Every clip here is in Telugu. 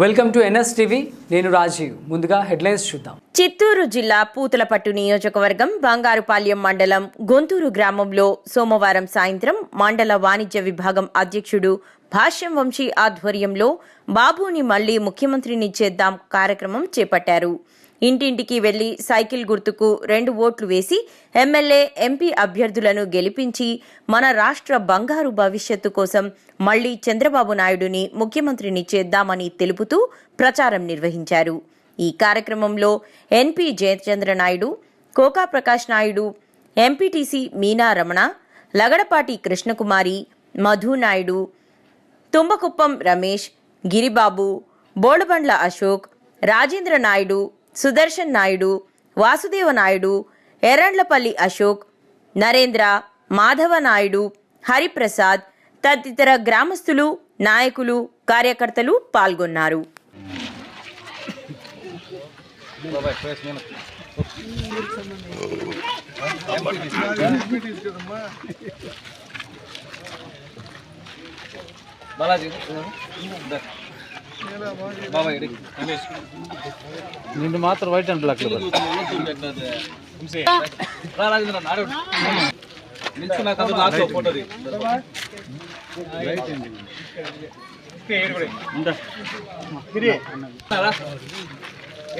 వెల్కమ్ టు ఎన్ఎస్ టీవీ నేను రాజీవ్. ముందుగా హెడ్లైన్స్ చూద్దాం. చిత్తూరు జిల్లా పూతలపట్టు నియోజకవర్గం బంగారుపాల్యం మండలం గొంతూరు గ్రామంలో సోమవారం సాయంత్రం మండల వాణిజ్య విభాగం అధ్యక్షుడు భాష్యం వంశీ ఆధ్వర్యంలో బాబుని మళ్ళీ ముఖ్యమంత్రిని చేద్దాం కార్యక్రమం చేపట్టారు. ఇంటింటికి వెళ్ళి సైకిల్ గుర్తుకు రెండు ఓట్లు వేసి ఎమ్మెల్యే ఎంపీ అభ్యర్థులను గెలిపించి మన రాష్ట్ర బంగారు భవిష్యత్తు కోసం మళ్ళీ చంద్రబాబు నాయుడుని ముఖ్యమంత్రిని చేద్దామని తెలుపుతూ ప్రచారం నిర్వహించారు. ఈ కార్యక్రమంలో ఎన్పి జయచంద్ర నాయుడు కోకా ప్రకాష్ నాయుడు ఎంపీటీసీ మీనా రమణ లగడపాటి కృష్ణకుమారి మధు నాయుడు తుంబకుప్పం రమేష్ గిరిబాబు బోడబండ్ల అశోక్ రాజేంద్ర నాయుడు సుదర్శన్ నాయుడు వాసుదేవ నాయుడు ఎర్రండ్లపల్లి అశోక్ నరేంద్ర మాధవ నాయుడు హరిప్రసాద్ తదితర గ్రామస్తులు నాయకులు కార్యకర్తలు పాల్గొన్నారు. బాలాజీ నిన్ను మాత్రం వైట్ అండ్ బ్లాక్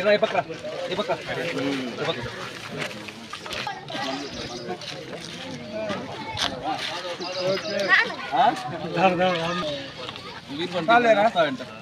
ఈ పక్క ఈ పక్క ఈ పక్క వీరు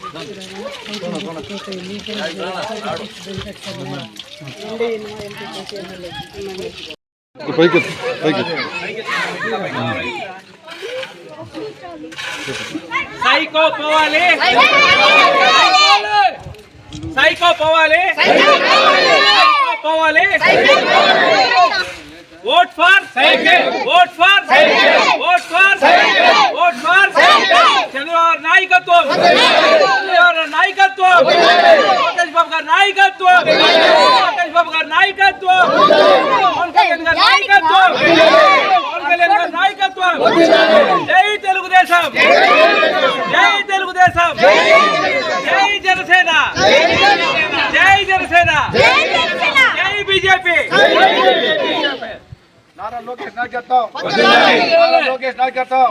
పైకి పైకి సైకో పోవాలి. సైకో పోవాలి. సైకో పోవాలి. Cycle vote for cycle vote for cycle vote for cycle Chandrababu నాయకత్వం చంద్రబాబు నాయకత్వం లోకేష్ బాబు గారి నాయకత్వం లోకేష్ బాబు గారి నాయకత్వం పవన్ కళ్యాణ్ గారి నాయకత్వం పవన్ కళ్యాణ్ గారి నాయకత్వం జై తెలుగుదేశం జై తెలుగుదేశం జై జనసేన జై జనసేన జై బీజేపీ నారా లోకేష్ నారా లోకేష్. నాయకత్వం.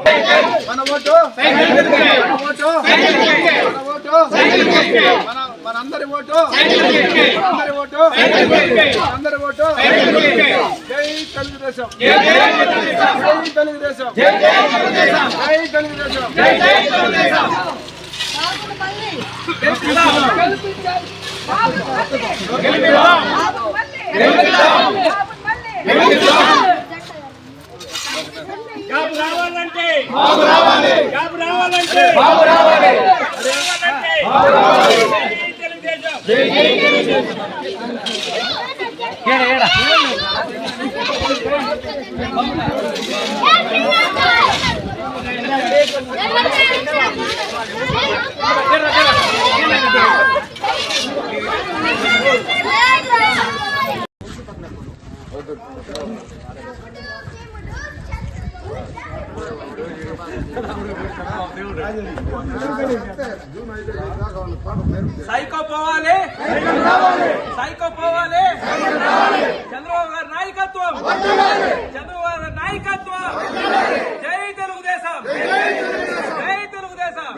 మన ఓటు. మన ఓటు. మన ఓటు. మన మనందరి ఓటు. మనందరి ఓటు. మనందరి ఓటు. జై తెలుగుదేశం. జై తెలుగుదేశం. జై తెలుగుదేశం. జాబ్ రావాలంటే. జాబ్ రావాలి. జాబ్ రావాలంటే. రావాలి. తెలుగుదేశం. సైకో పోవాలి సైకో పోవాలి చంద్రబాబు గారి నాయకత్వం చంద్రబాబు గారి నాయకత్వం జై తెలుగుదేశం జై తెలుగుదేశం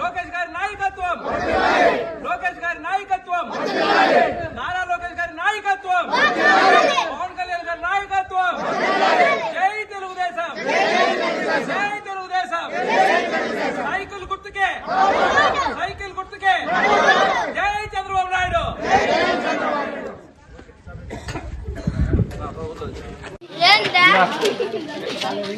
లోకేష్ గారి నాయకత్వం లోకేష్ గారి నాయకత్వం దా, దా, ఇట్రన్నా, ఈ పక్క రా.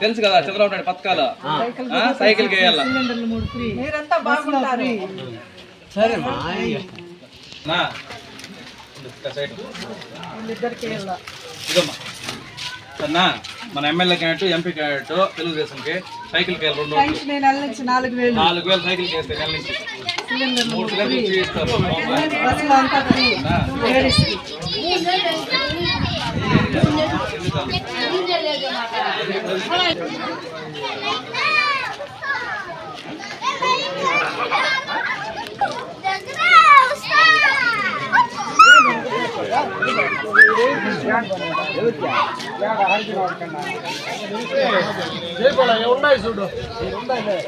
తెలుసు కదా చంద్రబాబు నాయుడు పథకాలు. ఆ, సైకిల్ మీరంతా బాగుంటారు. ఇదమ్మా. సరేనా మన ఎమ్మెల్యే క్యాండిడేట్ ఎంపీ క్యాండిడేట్ తెలుగుదేశంకి సైకిల్ కేయాలి రెండు నాలుగు వేలు. నాలుగు వేలు సైకిల్ కేస్తే నెల నుంచి. మూడు సిలిండర్లు ఇస్తారు. ఉన్నాయి చూడు ఉన్నాయి